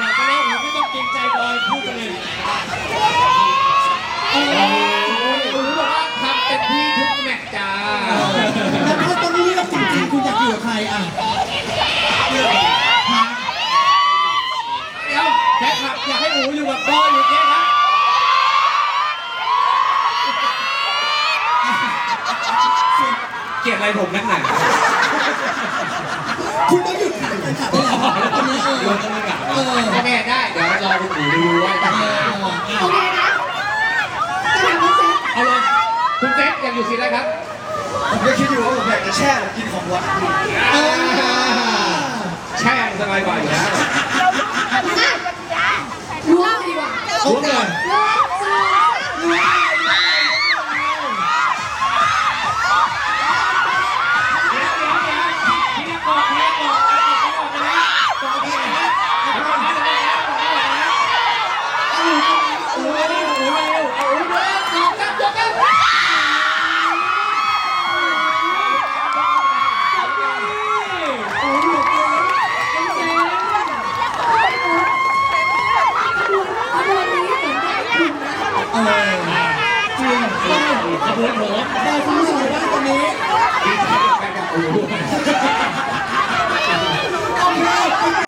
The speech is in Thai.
บอกไปแล้วผมไม่ต้องเกรงใจบอยพูดไปเลยโอ้โหรู้บอกว่าทำเต็มที่ทุกแมตช์จ้าแต่ถ้าต้องเลือกจริงๆคุณอยากอยู่กับใครอะฮะเดี๋ยวแค่อยากให้หนูอยู่กับบอยอยู่แค่นะเกลียดอะไรผมนักหนาคุณต้องอยู่ ดขายกันค่ะตอนนี้เออ ต้องไม่กลับเออโอเคได้ เดี๋ยวรอคุณอูดูว่าจะมาโอเคนะจะถามคุณเซฟเอาเลยคุณเซฟอยากอยู่ซีนอะครับ ผมก็คิดอยู่ว่าผมอยากจะแช่กินของหวานเออแช่สบายกว่าอยู่แล้วล้วงดีกว่ารู้เลย เออจริงเออขบวนผมได้คุณผู้ชมได้ตอนนี้ดีใจกับแฟนกับอู